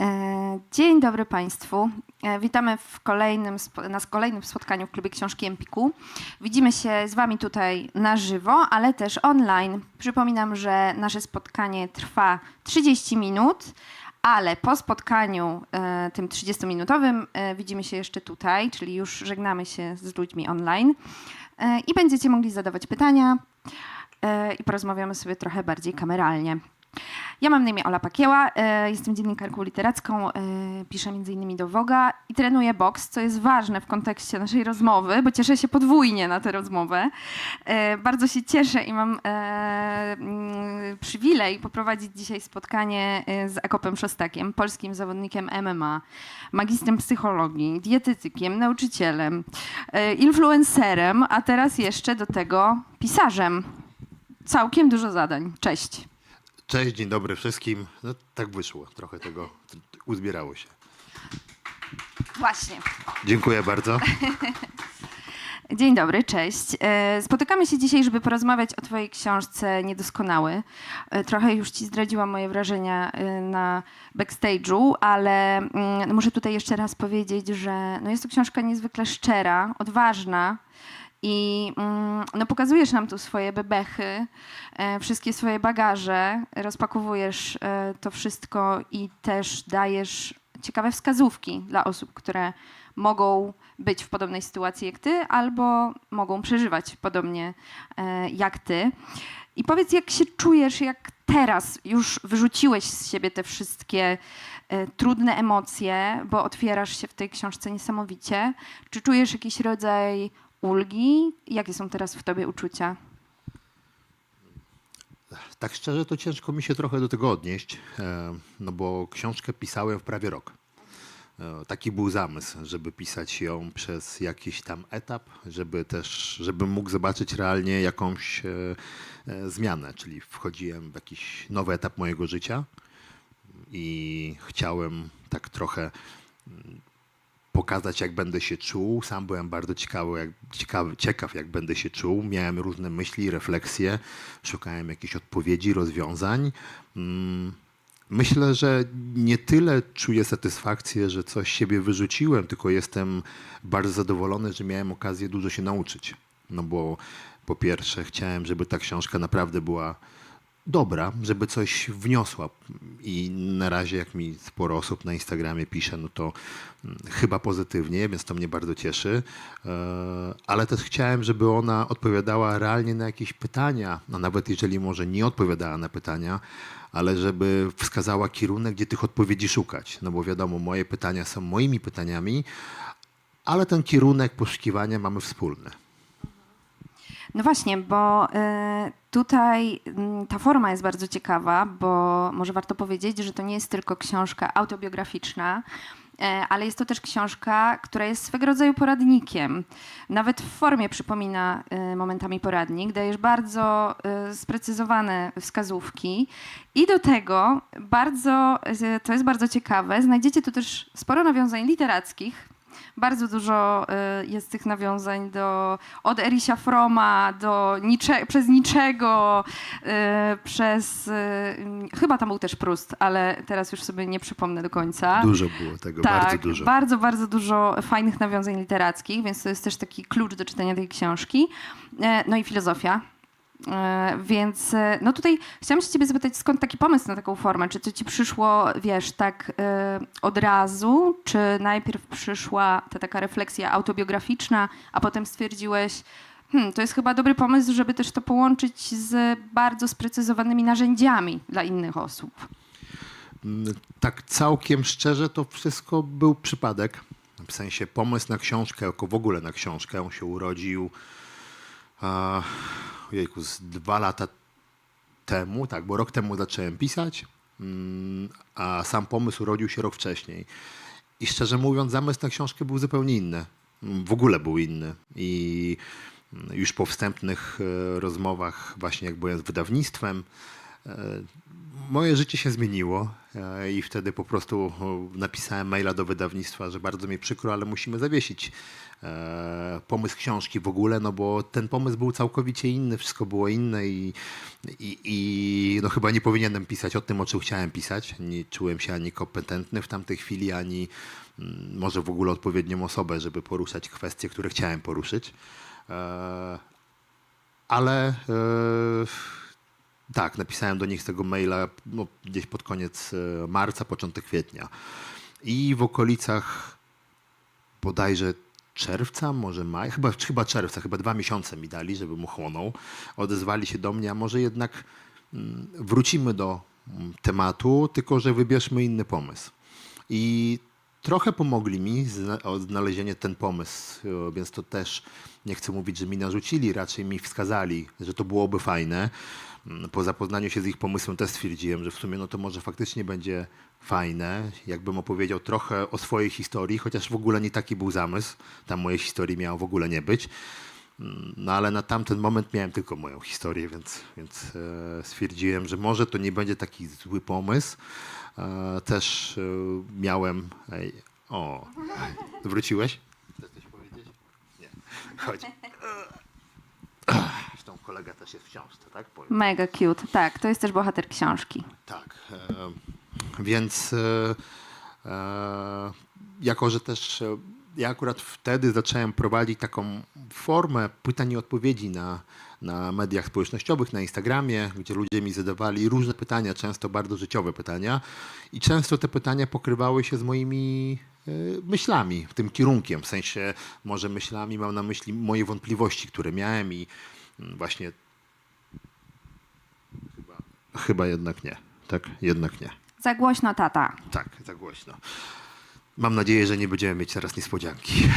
E, Dzień dobry Państwu. E, Witamy w kolejnym, na kolejnym spotkaniu w klubie książki Empiku. Widzimy się z Wami tutaj na żywo, ale też online. Przypominam, że nasze spotkanie trwa 30 minut, ale po spotkaniu e, tym 30-minutowym e, widzimy się jeszcze tutaj, czyli już żegnamy się z ludźmi online i będziecie mogli zadawać pytania i porozmawiamy sobie trochę bardziej kameralnie. Ja mam na imię Ola Pakieła, e, jestem dziennikarką literacką, e, piszę m.in. do Woga i trenuję boks, co jest ważne w kontekście naszej rozmowy, bo cieszę się podwójnie na tę rozmowę. E, Bardzo się cieszę i mam e, mm, przywilej poprowadzić dzisiaj spotkanie z Akopem Szostakiem, polskim zawodnikiem MMA, magistrem psychologii, dietetykiem, nauczycielem, influencerem, a teraz jeszcze do tego pisarzem. Całkiem dużo zadań. Cześć. Cześć, dzień dobry wszystkim. No, tak wyszło, trochę tego uzbierało się. Właśnie. Dziękuję bardzo. Dzień dobry, cześć. E, Spotykamy się dzisiaj, żeby porozmawiać o Twojej książce Niedoskonały. E, Trochę już Ci zdradziłam moje wrażenia e, na backstage'u, ale mm, muszę tutaj jeszcze raz powiedzieć, że no jest to książka niezwykle szczera, odważna. I mm, no, pokazujesz nam tu swoje bebechy, e, wszystkie swoje bagaże, rozpakowujesz e, to wszystko i też dajesz ciekawe wskazówki dla osób, które mogą być w podobnej sytuacji jak ty, albo mogą przeżywać podobnie e, jak ty. I powiedz, jak się czujesz, jak teraz już wyrzuciłeś z siebie te wszystkie trudne emocje, bo otwierasz się w tej książce niesamowicie. Czy czujesz jakiś rodzaj ulgi? Jakie są teraz w tobie uczucia? Tak szczerze, to ciężko mi się trochę do tego odnieść, e, no bo książkę pisałem w prawie rok. E, Taki był zamysł, żeby pisać ją przez jakiś tam etap, żeby też, żebym mógł zobaczyć realnie jakąś e, zmianę, czyli wchodziłem w jakiś nowy etap mojego życia i chciałem tak trochę pokazać, jak będę się czuł. Sam byłem bardzo ciekawy, jak, ciekawy, ciekaw, jak będę się czuł. Miałem różne myśli, refleksje, szukałem jakichś odpowiedzi, rozwiązań. Mm, Myślę, że nie tyle czuję satysfakcję, że coś siebie wyrzuciłem, tylko jestem bardzo zadowolony, że miałem okazję dużo się nauczyć. No bo po pierwsze chciałem, żeby ta książka naprawdę była dobra, żeby coś wniosła. I na razie, jak mi sporo osób na Instagramie pisze, no to mm, chyba pozytywnie, więc to mnie bardzo cieszy. E, Ale też chciałem, żeby ona odpowiadała realnie na jakieś pytania, no nawet jeżeli może nie odpowiadała na pytania, ale żeby wskazała kierunek, gdzie tych odpowiedzi szukać. No bo wiadomo, moje pytania są moimi pytaniami, ale ten kierunek poszukiwania mamy wspólny. No właśnie, bo y, tutaj mm, ta forma jest bardzo ciekawa, bo może warto powiedzieć, że to nie jest tylko książka autobiograficzna, e, ale jest to też książka, która jest swego rodzaju poradnikiem. Nawet w formie przypomina y, momentami poradnik. Dajesz bardzo y, sprecyzowane wskazówki i do tego bardzo, to jest bardzo ciekawe, znajdziecie tu też sporo nawiązań literackich, bardzo dużo y, jest tych nawiązań do, od Erisia Froma do nicze, przez niczego, y, przez, y, chyba tam był też Prust, ale teraz już sobie nie przypomnę do końca. Dużo było tego, tak, bardzo dużo. bardzo, bardzo dużo fajnych nawiązań literackich, więc to jest też taki klucz do czytania tej książki. E, No i filozofia. E, Więc e, no tutaj chciałam się ciebie zapytać, skąd taki pomysł na taką formę? Czy to ci przyszło, wiesz, tak e, od razu, czy najpierw przyszła ta taka refleksja autobiograficzna, a potem stwierdziłeś, hmm, to jest chyba dobry pomysł, żeby też to połączyć z bardzo sprecyzowanymi narzędziami dla innych osób. Mm, Tak całkiem szczerze, to wszystko był przypadek. W sensie pomysł na książkę, jako w ogóle na książkę, on się urodził a, ojejku, z dwa lata temu, tak, bo rok temu zacząłem pisać, mm, a sam pomysł urodził się rok wcześniej. I szczerze mówiąc, zamysł na książkę był zupełnie inny. Mm, W ogóle był inny. I mm, już po wstępnych e, rozmowach, właśnie jak byłem z wydawnictwem, moje życie się zmieniło e, i wtedy po prostu o, napisałem maila do wydawnictwa, że bardzo mi przykro, ale musimy zawiesić e, pomysł książki w ogóle, no bo ten pomysł był całkowicie inny, wszystko było inne i, i, i no chyba nie powinienem pisać o tym, o czym chciałem pisać. Nie czułem się ani kompetentny w tamtej chwili, ani mm, może w ogóle odpowiednią osobę, żeby poruszać kwestie, które chciałem poruszyć. E, ale e, tak, napisałem do nich z tego maila no, gdzieś pod koniec e, marca, początek kwietnia. I w okolicach bodajże czerwca, może maj, chyba, chyba czerwca, chyba dwa miesiące mi dali, żebym ochłonął. Odezwali się do mnie, a może jednak mm, wrócimy do mm, tematu, tylko że wybierzmy inny pomysł. I trochę pomogli mi zna- odnalezienie ten pomysł, e, więc to też nie chcę mówić, że mi narzucili, raczej mi wskazali, że to byłoby fajne. Po zapoznaniu się z ich pomysłem też stwierdziłem, że w sumie no to może faktycznie będzie fajne, jakbym opowiedział trochę o swojej historii, chociaż w ogóle nie taki był zamysł. Tam mojej historii miało w ogóle nie być. No ale na tamten moment miałem tylko moją historię, więc, więc e, stwierdziłem, że może to nie będzie taki zły pomysł. E, też e, miałem... O, wróciłeś? Chcesz coś powiedzieć? Nie. Chodź. Zresztą kolega też jest w książce, tak? Powiem. Mega cute. Tak, to jest też bohater książki. Tak. E, więc e, e, jako, że też ja akurat wtedy zacząłem prowadzić taką formę pytań i odpowiedzi na, na mediach społecznościowych, na Instagramie, gdzie ludzie mi zadawali różne pytania, często bardzo życiowe pytania i często te pytania pokrywały się z moimi myślami, tym kierunkiem, w sensie może myślami mam na myśli moje wątpliwości, które miałem i właśnie chyba jednak nie. Tak, jednak nie. Za głośno, tata. Tak, za głośno. Mam nadzieję, że nie będziemy mieć teraz niespodzianki.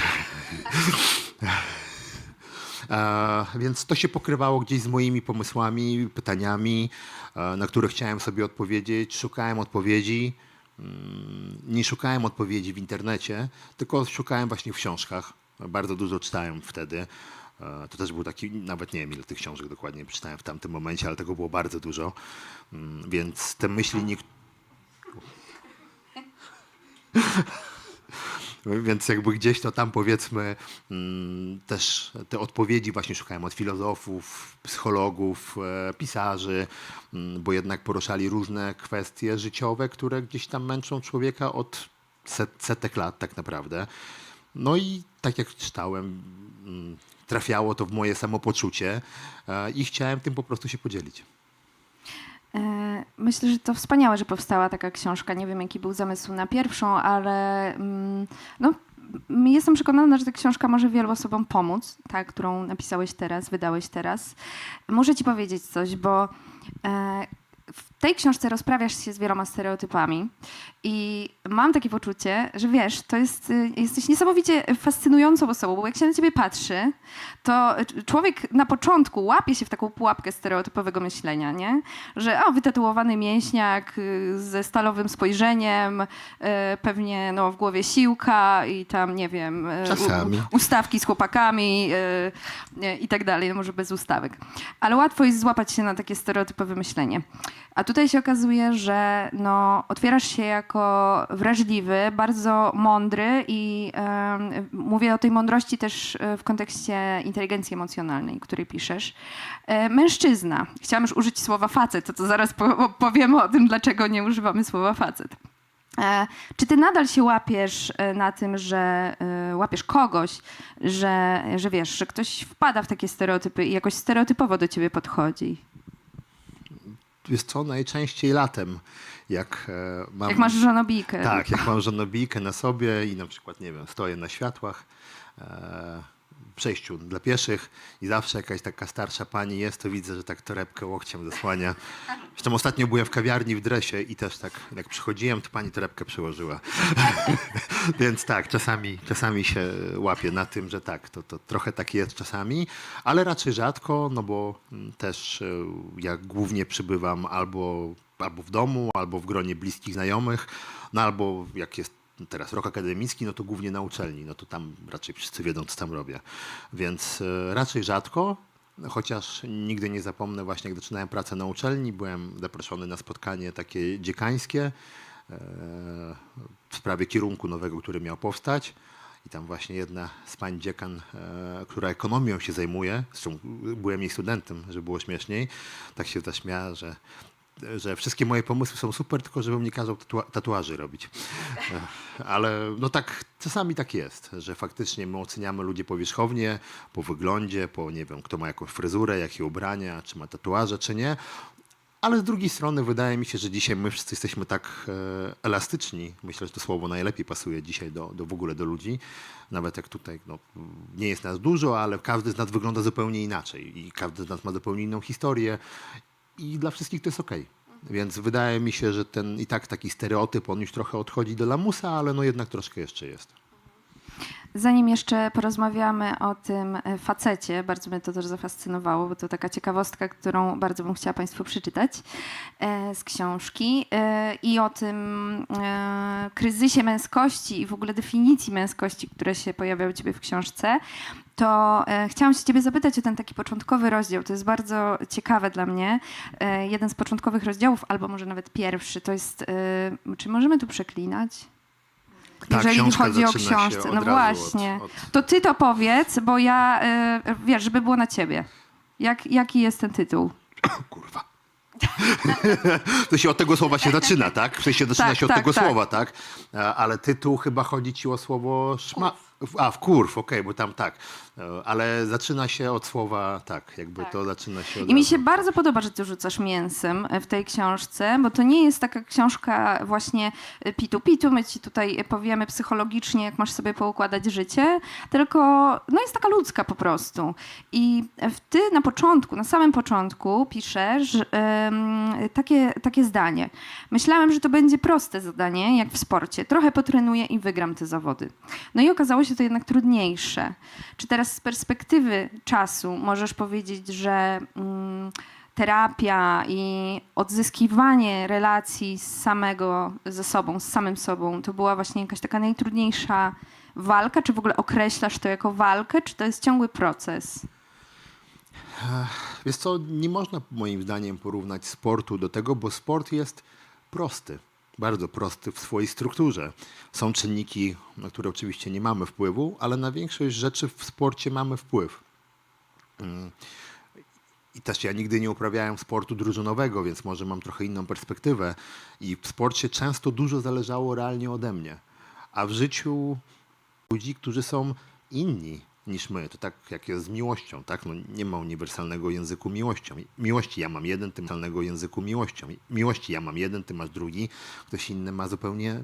E, więc to się pokrywało gdzieś z moimi pomysłami, pytaniami, e, na które chciałem sobie odpowiedzieć. Szukałem odpowiedzi. Mm, Nie szukałem odpowiedzi w internecie, tylko szukałem właśnie w książkach. Bardzo dużo czytałem wtedy. E, To też był taki, nawet nie wiem ile tych książek dokładnie przeczytałem w tamtym momencie, ale tego było bardzo dużo. Mm, Więc te myśli nie, Więc jakby gdzieś to tam powiedzmy mm, też te odpowiedzi właśnie szukałem od filozofów, psychologów, e, pisarzy, mm, bo jednak poruszali różne kwestie życiowe, które gdzieś tam męczą człowieka od set, setek lat tak naprawdę. No i tak jak czytałem, trafiało to w moje samopoczucie e, i chciałem tym po prostu się podzielić. E, Myślę, że to wspaniałe, że powstała taka książka. Nie wiem, jaki był zamysł na pierwszą, ale mm, no, jestem przekonana, że ta książka może wielu osobom pomóc, ta, którą napisałeś teraz, wydałeś teraz. Muszę ci powiedzieć coś, bo e, tej książce rozprawiasz się z wieloma stereotypami i mam takie poczucie, że wiesz, to jest, y, jesteś niesamowicie fascynującą osobą, bo jak się na ciebie patrzy, to c- człowiek na początku łapie się w taką pułapkę stereotypowego myślenia, nie? Że o, wytatuowany mięśniak y, ze stalowym spojrzeniem, y, pewnie no, w głowie siłka i tam, nie wiem, y, ustawki z chłopakami y, y, i tak dalej, no może bez ustawek. Ale łatwo jest złapać się na takie stereotypowe myślenie. A tutaj się okazuje, że no, otwierasz się jako wrażliwy, bardzo mądry i em, mówię o tej mądrości też e, w kontekście inteligencji emocjonalnej, której piszesz. E, mężczyzna. Chciałam już użyć słowa facet, to, to zaraz po, powiemy o tym, dlaczego nie używamy słowa facet. E, Czy ty nadal się łapiesz na tym, że łapiesz kogoś, że, że wiesz, że ktoś wpada w takie stereotypy i jakoś stereotypowo do ciebie podchodzi? Wiesz co, najczęściej latem, jak e, mam... Jak masz żonobijkę. Tak, jak mam żonobijkę na sobie i na przykład, nie wiem, stoję na światłach e, przejściu dla pieszych i zawsze jakaś taka starsza pani jest, to widzę, że tak torebkę łokciem zasłania. Zresztą ostatnio byłem w kawiarni w dresie i też tak, jak przychodziłem, to pani torebkę przyłożyła. Więc tak, czasami, czasami się łapię na tym, że tak, to, to trochę tak jest czasami, ale raczej rzadko, no bo też e, ja głównie przybywam albo, albo w domu, albo w gronie bliskich znajomych, no albo jak jest teraz rok akademicki, no to głównie na uczelni, no to tam raczej wszyscy wiedzą, co tam robię. Więc e, raczej rzadko, chociaż nigdy nie zapomnę właśnie, jak zaczynałem pracę na uczelni, byłem zaproszony na spotkanie takie dziekańskie e, w sprawie kierunku nowego, który miał powstać. I tam właśnie jedna z pań dziekan, e, która ekonomią się zajmuje, zresztą byłem jej studentem, żeby było śmieszniej, tak się zaśmiała, że, że wszystkie moje pomysły są super, tylko żebym nie kazał tatua- tatuaży robić. E, Ale no tak, czasami tak jest, że faktycznie my oceniamy ludzi powierzchownie, po wyglądzie, po nie wiem, kto ma jakąś fryzurę, jakie ubrania, czy ma tatuaże, czy nie. Ale z drugiej strony wydaje mi się, że dzisiaj my wszyscy jesteśmy tak e, elastyczni. Myślę, że to słowo najlepiej pasuje dzisiaj do, do w ogóle do ludzi. Nawet jak tutaj no, nie jest nas dużo, ale każdy z nas wygląda zupełnie inaczej i każdy z nas ma zupełnie inną historię i dla wszystkich to jest okej. Więc wydaje mi się, że ten i tak taki stereotyp, on już trochę odchodzi do lamusa, ale no jednak troszkę jeszcze jest. Zanim jeszcze porozmawiamy o tym e, facecie, bardzo mnie to też zafascynowało, bo to taka ciekawostka, którą bardzo bym chciała Państwu przeczytać e, z książki e, i o tym kryzysie męskości i w ogóle definicji męskości, które się pojawia u Ciebie w książce, to chciałam się Ciebie zapytać o ten taki początkowy rozdział. To jest bardzo ciekawe dla mnie. Jeden z początkowych rozdziałów, albo może nawet pierwszy, to jest, czy możemy tu przeklinać? Ta jeżeli chodzi o książkę. No właśnie. Od, od, To ty to powiedz, bo ja, y, wiesz, żeby było na ciebie. Jak, jaki jest ten tytuł? kurwa. to się od tego słowa się zaczyna, tak? W sensie zaczyna Tak, się od tak, tego tak. słowa, tak? E, Ale tytuł chyba chodzi ci o słowo szma... A, w kurw, okej, bo tam tak. E, Ale zaczyna się od słowa tak, jakby to zaczyna się od I mi razu. się bardzo podoba, że ty rzucasz mięsem w tej książce, bo to nie jest taka książka właśnie pitu-pitu, my ci tutaj powiemy psychologicznie, jak masz sobie poukładać życie, tylko no jest taka ludzka po prostu. I w- ty na początku, na samym początku piszesz takie, takie zdanie. Myślałem, że to będzie proste zadanie, jak w sporcie. Trochę potrenuję i wygram te zawody. No i okazało się to jednak trudniejsze. Czy teraz z perspektywy czasu możesz powiedzieć, że mm, terapia i odzyskiwanie relacji z samego ze sobą, z samym sobą, to była właśnie jakaś taka najtrudniejsza walka? Czy w ogóle określasz to jako walkę, czy to jest ciągły proces? Wiesz co, nie można moim zdaniem porównać sportu do tego, bo sport jest prosty. Bardzo prosty w swojej strukturze. Są czynniki, na które oczywiście nie mamy wpływu, ale na większość rzeczy w sporcie mamy wpływ. Mm. I też ja nigdy nie uprawiałem sportu drużynowego, więc może mam trochę inną perspektywę. I w sporcie często dużo zależało realnie ode mnie. A w życiu ludzi, którzy są inni niż my. To tak jak jest z miłością, tak? No, nie ma uniwersalnego języku miłością. Miłości ja mam jeden, ty uniwersalnego języku miłością. Miłości ja mam jeden, ty masz drugi. Ktoś inny ma zupełnie,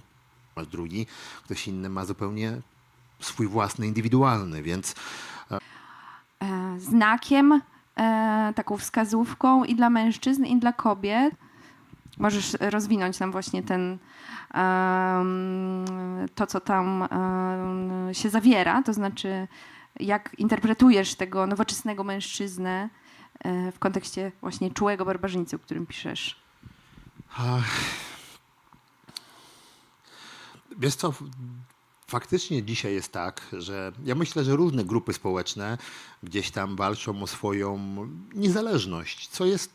masz drugi. Ktoś inny ma zupełnie swój własny, indywidualny, więc E, znakiem, e, taką wskazówką i dla mężczyzn, i dla kobiet. Możesz rozwinąć nam właśnie ten, to, co tam się zawiera, to znaczy jak interpretujesz tego nowoczesnego mężczyznę e, w kontekście właśnie czułego barbarzyńcy, o którym piszesz. Wiesz co, faktycznie dzisiaj jest tak, że ja myślę, że różne grupy społeczne gdzieś tam walczą o swoją niezależność, co jest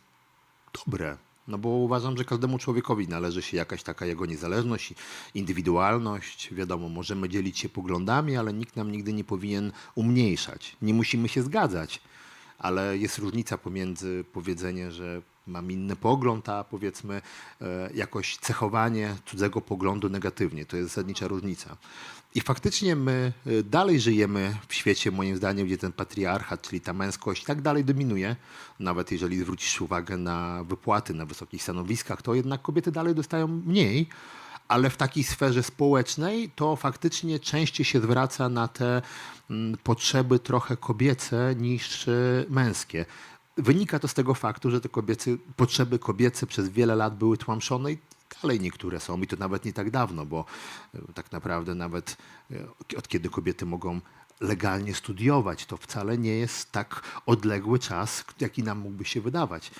dobre. No bo uważam, że każdemu człowiekowi należy się jakaś taka jego niezależność, indywidualność. Wiadomo, możemy dzielić się poglądami, ale nikt nam nigdy nie powinien umniejszać. Nie musimy się zgadzać, ale jest różnica pomiędzy powiedzenie, że mam inny pogląd, a powiedzmy e, jakoś cechowanie cudzego poglądu negatywnie. To jest zasadnicza różnica. I faktycznie my e, dalej żyjemy w świecie, moim zdaniem, gdzie ten patriarchat, czyli ta męskość, tak dalej dominuje. Nawet jeżeli zwrócisz uwagę na wypłaty na wysokich stanowiskach, to jednak kobiety dalej dostają mniej ale w takiej sferze społecznej to faktycznie częściej się zwraca na te mm, potrzeby trochę kobiece niż e, męskie. Wynika to z tego faktu, że te kobiece, potrzeby kobiece przez wiele lat były tłamszone i dalej niektóre są i to nawet nie tak dawno, bo e, tak naprawdę nawet e, od kiedy kobiety mogą legalnie studiować, to wcale nie jest tak odległy czas, jaki nam mógłby się wydawać.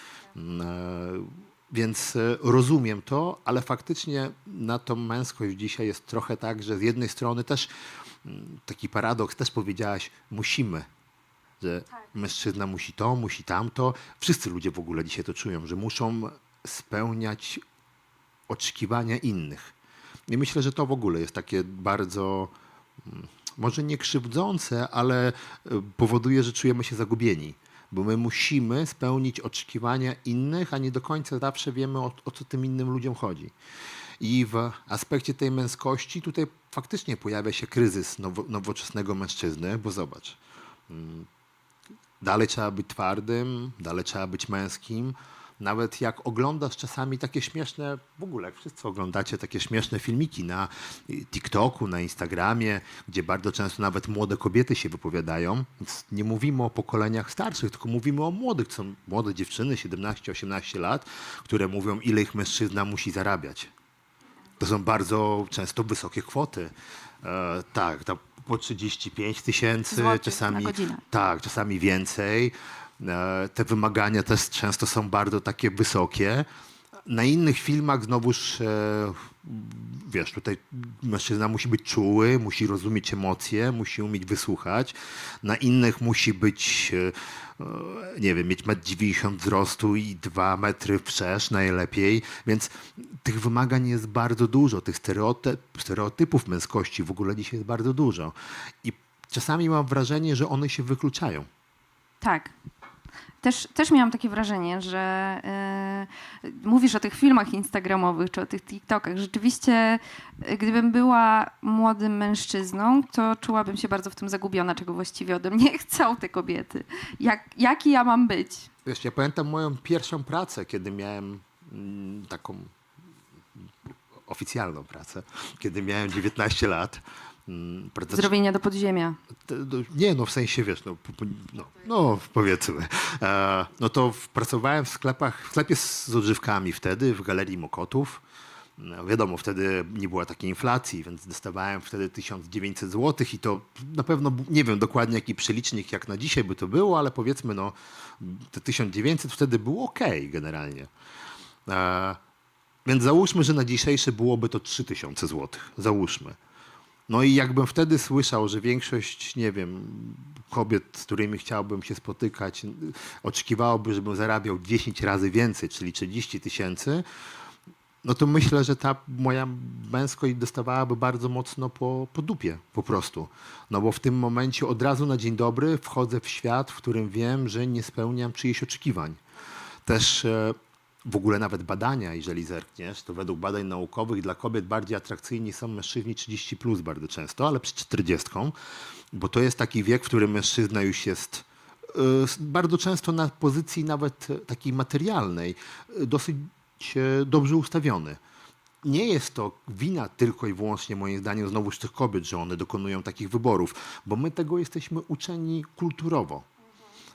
E, Więc e, rozumiem to, ale faktycznie na tą męskość dzisiaj jest trochę tak, że z jednej strony też mm, taki paradoks, też powiedziałaś, musimy. że mężczyzna musi to, musi tamto. Wszyscy ludzie w ogóle dzisiaj to czują, że muszą spełniać oczekiwania innych. I myślę, że to w ogóle jest takie bardzo, mm, może nie krzywdzące, ale y, powoduje, że czujemy się zagubieni. Bo my musimy spełnić oczekiwania innych, a nie do końca zawsze wiemy, o, o co tym innym ludziom chodzi. I w aspekcie tej męskości tutaj faktycznie pojawia się kryzys nowo, nowoczesnego mężczyzny, bo zobacz, dalej trzeba być twardym, dalej trzeba być męskim. Nawet jak oglądasz czasami takie śmieszne, w ogóle jak wszyscy oglądacie takie śmieszne filmiki na TikToku, na Instagramie, gdzie bardzo często nawet młode kobiety się wypowiadają. Więc nie mówimy o pokoleniach starszych, tylko mówimy o młodych, są młode dziewczyny, 17-18 lat, które mówią, ile ich mężczyzna musi zarabiać. To są bardzo często wysokie kwoty. E, tak, po 35 tysięcy, czasami tak, czasami więcej. E, Te wymagania też często są bardzo takie wysokie. Na innych filmach znowuż, e, wiesz, tutaj mężczyzna musi być czuły, musi rozumieć emocje, musi umieć wysłuchać. Na innych musi być, e, nie wiem, mieć 1,90 m wzrostu i 2 metry wszerz najlepiej. Więc tych wymagań jest bardzo dużo, tych stereotyp, stereotypów męskości w ogóle dzisiaj jest bardzo dużo. I czasami mam wrażenie, że one się wykluczają. Tak. Też, też miałam takie wrażenie, że y, mówisz o tych filmach instagramowych czy o tych TikTokach. Rzeczywiście, y, gdybym była młodym mężczyzną, to czułabym się bardzo w tym zagubiona, czego właściwie ode mnie chcą te kobiety. Jak, jaki ja mam być? Wiesz, ja pamiętam moją pierwszą pracę, kiedy miałem mm, taką oficjalną pracę, kiedy miałem 19 lat. Mm, praca- Zrobienia do podziemia. Nie, no w sensie, wiesz, no, no, no powiedzmy. E, no to pracowałem w sklepach, w sklepie z, odżywkami wtedy, w Galerii Mokotów. No, wiadomo, wtedy nie była takiej inflacji, więc dostawałem wtedy 1900 zł i to na pewno, nie wiem dokładnie jaki przelicznik jak na dzisiaj by to było, ale powiedzmy, no te 1900 wtedy było ok generalnie. E, więc załóżmy, że na dzisiejsze byłoby to 3000 zł. Załóżmy. No i jakbym wtedy słyszał, że większość, nie wiem, kobiet, z którymi chciałbym się spotykać, oczekiwałoby, żebym zarabiał 10 razy więcej, czyli 30 tysięcy, no to myślę, że ta moja męskość dostawałaby bardzo mocno po, po dupie po prostu. No bo w tym momencie od razu na dzień dobry wchodzę w świat, w którym wiem, że nie spełniam czyichś oczekiwań. Też e, w ogóle nawet badania, jeżeli zerkniesz, to według badań naukowych dla kobiet bardziej atrakcyjni są mężczyźni 30 plus bardzo często, ale przy 40, bo to jest taki wiek, w którym mężczyzna już jest s- bardzo często na pozycji nawet takiej materialnej, e, dosyć dobrze ustawiony. Nie jest to wina tylko i wyłącznie, moim zdaniem, znowuż tych kobiet, że one dokonują takich wyborów, bo my tego jesteśmy uczeni kulturowo.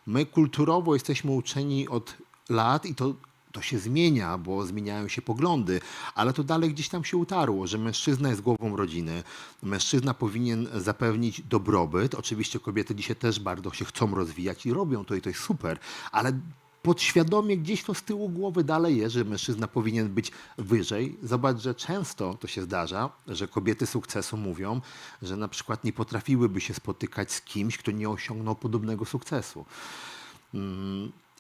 My kulturowo jesteśmy uczeni od lat i to, to się zmienia, bo zmieniają się poglądy, ale to dalej gdzieś tam się utarło, że mężczyzna jest głową rodziny, mężczyzna powinien zapewnić dobrobyt. Oczywiście kobiety dzisiaj też bardzo się chcą rozwijać i robią to i to jest super, ale podświadomie gdzieś to z tyłu głowy dalej jest, że mężczyzna powinien być wyżej. Zobacz, że często to się zdarza, że kobiety sukcesu mówią, że na przykład nie potrafiłyby się spotykać z kimś, kto nie osiągnął podobnego sukcesu.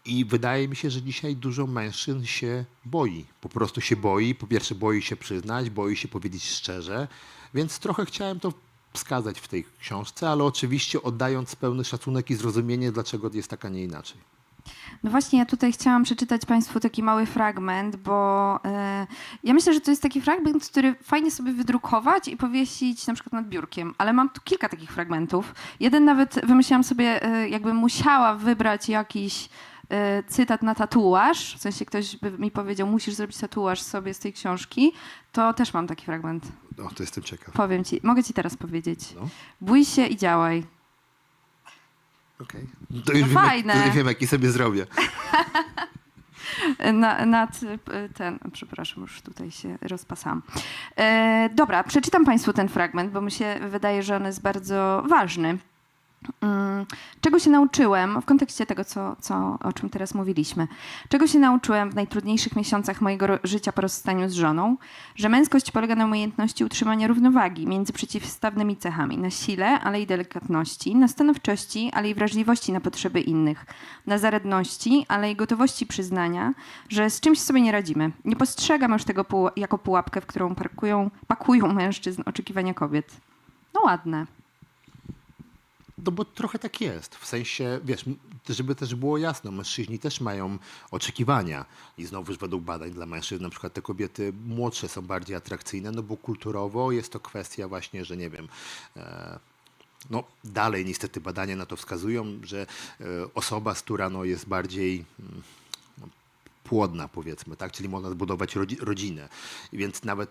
I wydaje mi się, że dzisiaj dużo mężczyzn się boi. Po prostu się boi. Po pierwsze, boi się przyznać, boi się powiedzieć szczerze. Więc trochę chciałem to wskazać w tej książce, ale oczywiście oddając pełny szacunek i zrozumienie, dlaczego jest tak, a nie inaczej. No właśnie, ja tutaj chciałam przeczytać Państwu taki mały fragment, bo e, ja myślę, że to jest taki fragment, który fajnie sobie wydrukować i powiesić na przykład nad biurkiem, ale mam tu kilka takich fragmentów. Jeden nawet wymyśliłam sobie, e, jakbym musiała wybrać jakiś cytat na tatuaż, w sensie ktoś by mi powiedział, musisz zrobić tatuaż sobie z tej książki, to też mam taki fragment. O, to jestem ciekaw. Powiem ci, mogę ci teraz powiedzieć. No, Bój się i działaj. okej. To już No wiem, jak, fajne. to już wiem, jaki sobie zrobię. Na, nad e, ten, przepraszam, już tutaj się rozpasałam. E, dobra, przeczytam Państwu ten fragment, bo mi się wydaje, że on jest bardzo ważny. Mm, Czego się nauczyłem w kontekście tego, co, co, o czym teraz mówiliśmy? Czego się nauczyłem w najtrudniejszych miesiącach mojego życia po rozstaniu z żoną? Że męskość polega na umiejętności utrzymania równowagi między przeciwstawnymi cechami, na sile, ale i delikatności, na stanowczości, ale i wrażliwości na potrzeby innych, na zaradności, ale i gotowości przyznania, że z czymś sobie nie radzimy. Nie postrzegam już tego jako pułapkę, w którą parkują, pakują mężczyzn oczekiwania kobiet. No ładne. No bo trochę tak jest. W sensie, wiesz, żeby też było jasno, mężczyźni też mają oczekiwania. I znowuż według badań dla mężczyzn, na przykład te kobiety młodsze są bardziej atrakcyjne, no bo kulturowo jest to kwestia właśnie, że nie wiem, e, no dalej niestety badania na to wskazują, że e, osoba, z która no, jest bardziej mm, no, płodna powiedzmy, tak? czyli można zbudować rodzi- rodzinę. Więc nawet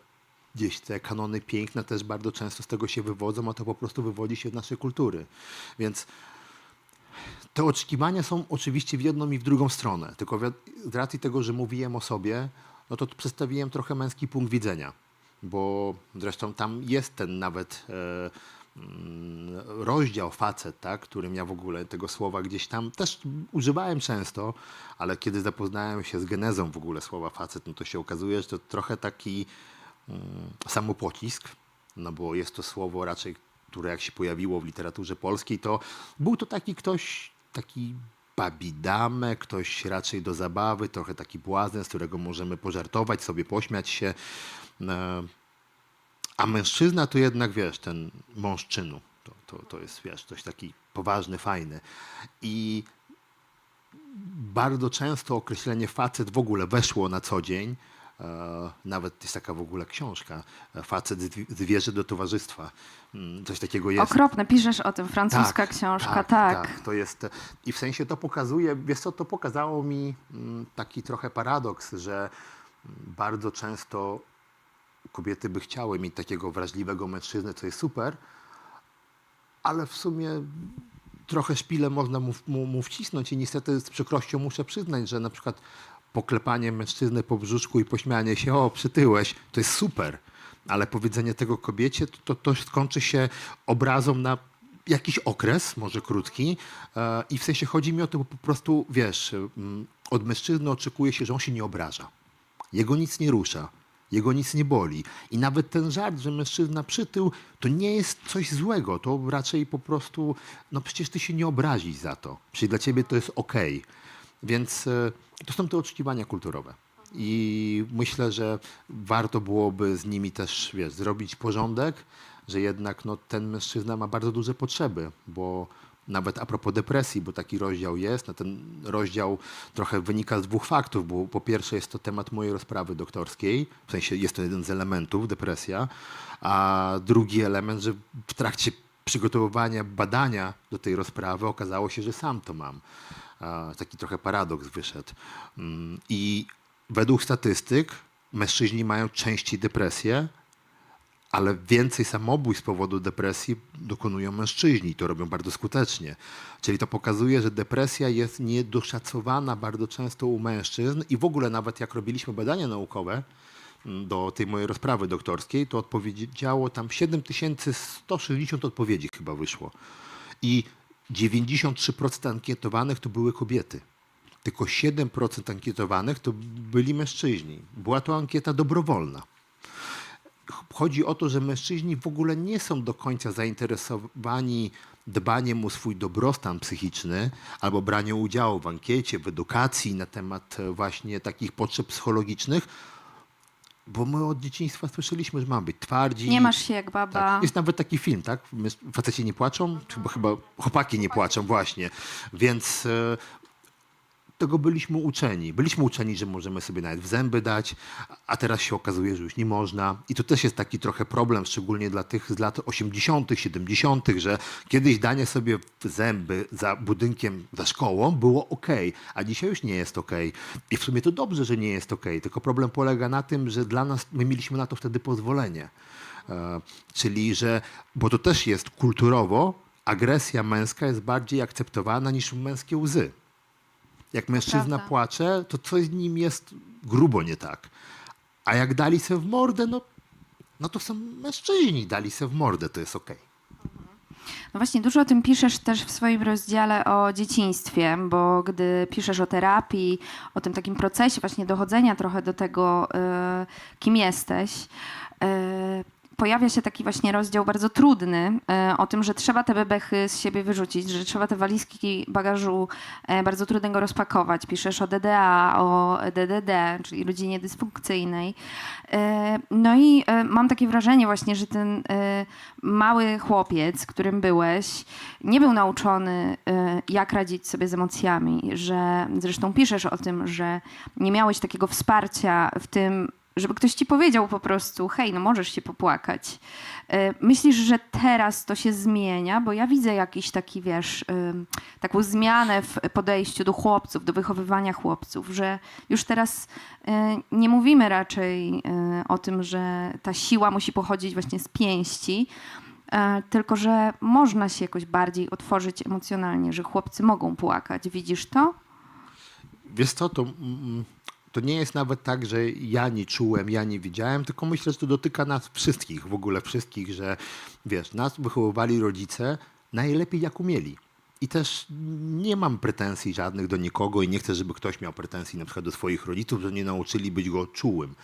gdzieś te kanony piękne też bardzo często z tego się wywodzą, a to po prostu wywodzi się z naszej kultury. Więc te oczekiwania są oczywiście w jedną i w drugą stronę. Tylko z racji tego, że mówiłem o sobie, no to przedstawiłem trochę męski punkt widzenia. Bo zresztą tam jest ten nawet e, mm, rozdział facet, tak, którym ja w ogóle tego słowa gdzieś tam też używałem często, ale kiedy zapoznałem się z genezą w ogóle słowa facet, no to się okazuje, że to trochę taki samopocisk, no bo jest to słowo raczej, które jak się pojawiło w literaturze polskiej, to był to taki ktoś, taki babidame, ktoś raczej do zabawy, trochę taki błazen, z którego możemy pożartować, sobie pośmiać się. E, A mężczyzna to jednak, wiesz, ten mąż czynu. To, to, to jest, wiesz, coś taki poważny, fajny. I bardzo często określenie facet w ogóle weszło na co dzień. E, Nawet jest taka w ogóle książka. e, Facet zwi- zwierzę do towarzystwa. Mm, Coś takiego jest. Okropne, piszesz o tym, francuska książka, tak. To jest, I w sensie to pokazuje, wiesz co, to pokazało mi mm, taki trochę paradoks, że mm, bardzo często kobiety by chciały mieć takiego wrażliwego mężczyznę, co jest super, ale w sumie trochę szpilę można mu, mu, mu wcisnąć i niestety z przykrością muszę przyznać, że na przykład poklepanie mężczyzny po brzuszku i pośmianie się, o, przytyłeś, to jest super, ale powiedzenie tego kobiecie, to, to, to skończy się obrazą na jakiś okres, może krótki e, i w sensie chodzi mi o to, bo po prostu, wiesz, mm, od mężczyzny oczekuje się, że on się nie obraża. Jego nic nie rusza. Jego nic nie boli. I nawet ten żart, że mężczyzna przytył, to nie jest coś złego. To raczej po prostu, no przecież ty się nie obrazisz za to. Czyli dla ciebie to jest okej. Więc e, to są te oczekiwania kulturowe. I myślę, że warto byłoby z nimi też, wiesz, zrobić porządek, że jednak no, ten mężczyzna ma bardzo duże potrzeby, bo nawet a propos depresji, bo taki rozdział jest, no ten rozdział trochę wynika z dwóch faktów, bo po pierwsze jest to temat mojej rozprawy doktorskiej, w sensie jest to jeden z elementów, depresja, a drugi element, że w trakcie przygotowywania badania do tej rozprawy okazało się, że sam to mam. Taki trochę paradoks wyszedł. Mm, I według statystyk mężczyźni mają częściej depresję, ale więcej samobójstw z powodu depresji dokonują mężczyźni i to robią bardzo skutecznie. Czyli to pokazuje, że depresja jest niedoszacowana bardzo często u mężczyzn i w ogóle nawet jak robiliśmy badania naukowe mm, do tej mojej rozprawy doktorskiej, to odpowiedziało tam 7160 odpowiedzi chyba wyszło. I 93% ankietowanych to były kobiety. Tylko 7% ankietowanych to byli mężczyźni. Była to ankieta dobrowolna chodzi o to, że mężczyźni w ogóle nie są do końca zainteresowani dbaniem o swój dobrostan psychiczny albo braniem udziału w ankiecie, w edukacji na temat właśnie takich potrzeb psychologicznych, bo my od dzieciństwa słyszeliśmy, że mamy być twardzi. Nie masz się jak baba. Tak. Jest nawet taki film, tak? Faceci nie płaczą? Chyba, chyba chłopaki nie płaczą, właśnie. Więc e, tego byliśmy uczeni. Byliśmy uczeni, że możemy sobie nawet w zęby dać, a teraz się okazuje, że już nie można. I to też jest taki trochę problem, szczególnie dla tych z lat 80., 70., że kiedyś danie sobie w zęby za budynkiem, za szkołą było ok, a dzisiaj już nie jest ok. I w sumie to dobrze, że nie jest ok, tylko problem polega na tym, że dla nas, my mieliśmy na to wtedy pozwolenie. E, czyli, że, bo to też jest kulturowo, agresja męska jest bardziej akceptowana niż męskie łzy. Jak mężczyzna prawda. płacze, to coś z nim jest grubo nie tak. A jak dali se w mordę, no, no to są mężczyźni, dali se w mordę, to jest okej. No właśnie, dużo o tym piszesz też w swoim rozdziale o dzieciństwie, bo gdy piszesz o terapii, o tym takim procesie właśnie dochodzenia trochę do tego, e, kim jesteś, e, pojawia się taki właśnie rozdział bardzo trudny e, o tym, że trzeba te bebechy z siebie wyrzucić, że trzeba te walizki bagażu e, bardzo trudnego rozpakować. Piszesz o DDA, o DDD, czyli rodzinie dysfunkcyjnej. E, No i mam takie wrażenie właśnie, że ten mały chłopiec, którym byłeś, nie był nauczony, jak radzić sobie z emocjami, że zresztą piszesz o tym, że nie miałeś takiego wsparcia w tym, żeby ktoś ci powiedział po prostu, hej, no możesz się popłakać. E, Myślisz, że teraz to się zmienia? Bo ja widzę jakiś taki, wiesz, ym, taką zmianę w podejściu do chłopców, do wychowywania chłopców, że już teraz e, nie mówimy raczej e, o tym, że ta siła musi pochodzić właśnie z pięści, e, tylko że można się jakoś bardziej otworzyć emocjonalnie, że chłopcy mogą płakać. Widzisz to? Wiesz co, to, to nie jest nawet tak, że ja nie czułem, ja nie widziałem, tylko myślę, że to dotyka nas wszystkich, w ogóle wszystkich, że wiesz, nas wychowywali rodzice najlepiej jak umieli. I też nie mam pretensji żadnych do nikogo i nie chcę, żeby ktoś miał pretensji na przykład do swoich rodziców, że nie nauczyli być go czułym.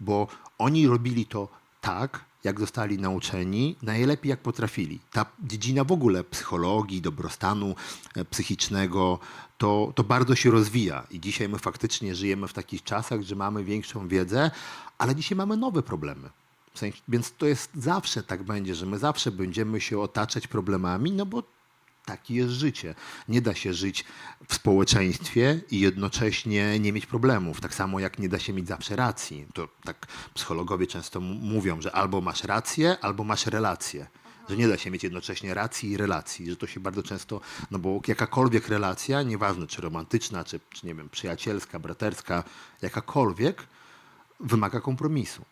Bo oni robili to tak, jak zostali nauczeni, najlepiej jak potrafili. Ta dziedzina w ogóle psychologii, dobrostanu e, psychicznego, to, to bardzo się rozwija. I dzisiaj my faktycznie żyjemy w takich czasach, że mamy większą wiedzę, ale dzisiaj mamy nowe problemy. W sensie, więc to jest zawsze tak będzie, że my zawsze będziemy się otaczać problemami, no bo takie jest życie. Nie da się żyć w społeczeństwie i jednocześnie nie mieć problemów. Tak samo jak nie da się mieć zawsze racji. To tak psychologowie często mówią, że albo masz rację, albo masz relacje. Że nie da się mieć jednocześnie racji i relacji, że to się bardzo często, no bo jakakolwiek relacja, nieważne czy romantyczna, czy, czy nie wiem, przyjacielska, braterska, jakakolwiek, wymaga kompromisu.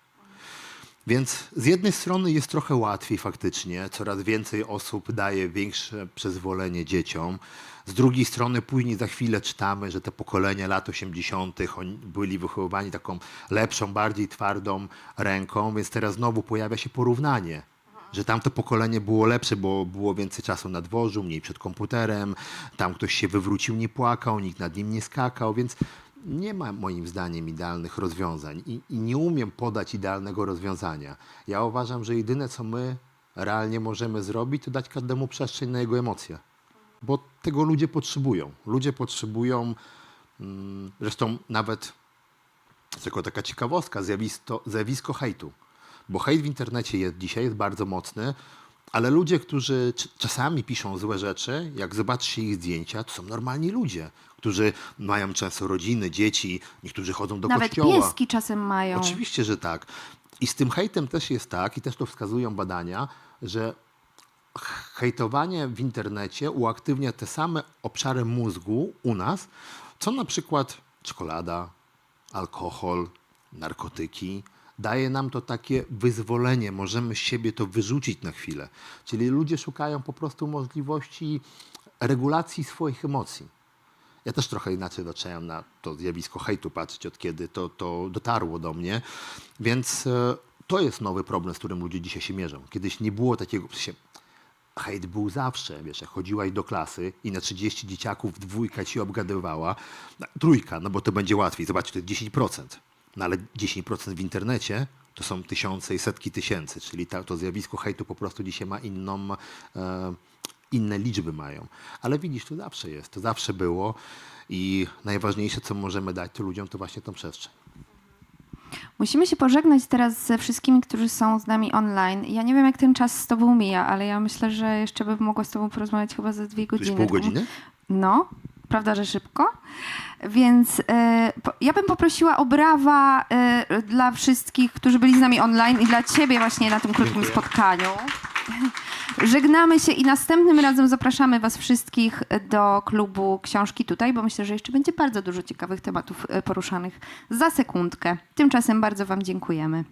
Więc z jednej strony jest trochę łatwiej faktycznie, coraz więcej osób daje większe przyzwolenie dzieciom. Z drugiej strony później za chwilę czytamy, że te pokolenia lat 80. oni byli wychowywani taką lepszą, bardziej twardą ręką, więc teraz znowu pojawia się porównanie. Że tamto pokolenie było lepsze, bo było więcej czasu na dworzu, mniej przed komputerem, tam ktoś się wywrócił, nie płakał, nikt nad nim nie skakał, więc nie ma moim zdaniem idealnych rozwiązań i, i nie umiem podać idealnego rozwiązania. Ja uważam, że jedyne co my realnie możemy zrobić, to dać każdemu przestrzeń na jego emocje. Bo tego ludzie potrzebują. Ludzie potrzebują, mm, zresztą nawet tylko taka ciekawostka, zjawisko, zjawisko hejtu. Bo hejt w internecie jest dzisiaj, jest bardzo mocny, ale ludzie, którzy czasami piszą złe rzeczy, jak zobaczycie ich zdjęcia, to są normalni ludzie, którzy mają często rodziny, dzieci, niektórzy chodzą do Nawet kościoła. pieski czasem mają. Oczywiście, że tak. I z tym hejtem też jest tak, i też to wskazują badania, że hejtowanie w internecie uaktywnia te same obszary mózgu u nas, co na przykład czekolada, alkohol, narkotyki. Daje nam to takie wyzwolenie, możemy z siebie to wyrzucić na chwilę. Czyli ludzie szukają po prostu możliwości regulacji swoich emocji. Ja też trochę inaczej zacząłem na to zjawisko hejtu patrzeć, od kiedy to, to dotarło do mnie. Więc e, to jest nowy problem, z którym ludzie dzisiaj się mierzą. Kiedyś nie było takiego. Hejt był zawsze, wiesz, jak chodziłaś do klasy i na 30 dzieciaków dwójka ci obgadywała, trójka, no bo to będzie łatwiej. Zobaczcie, to jest 10%. No ale 10% w internecie to są tysiące i setki tysięcy, czyli ta, to zjawisko hejtu po prostu dzisiaj ma inną, e, inne liczby mają. Ale widzisz, to zawsze jest, to zawsze było i najważniejsze, co możemy dać to ludziom, to właśnie tą przestrzeń. Musimy się pożegnać teraz ze wszystkimi, którzy są z nami online. Ja nie wiem, jak ten czas z tobą mija, ale ja myślę, że jeszcze bym mogła z tobą porozmawiać chyba za dwie godziny. pół godziny? No, prawda, że szybko. Więc e, po, ja bym poprosiła o brawa e, dla wszystkich, którzy byli z nami online i dla ciebie właśnie na tym krótkim Dziękuję. spotkaniu. Żegnamy się i następnym razem zapraszamy Was wszystkich do klubu Książki Tutaj, bo myślę, że jeszcze będzie bardzo dużo ciekawych tematów e, poruszanych za sekundkę. Tymczasem bardzo Wam dziękujemy.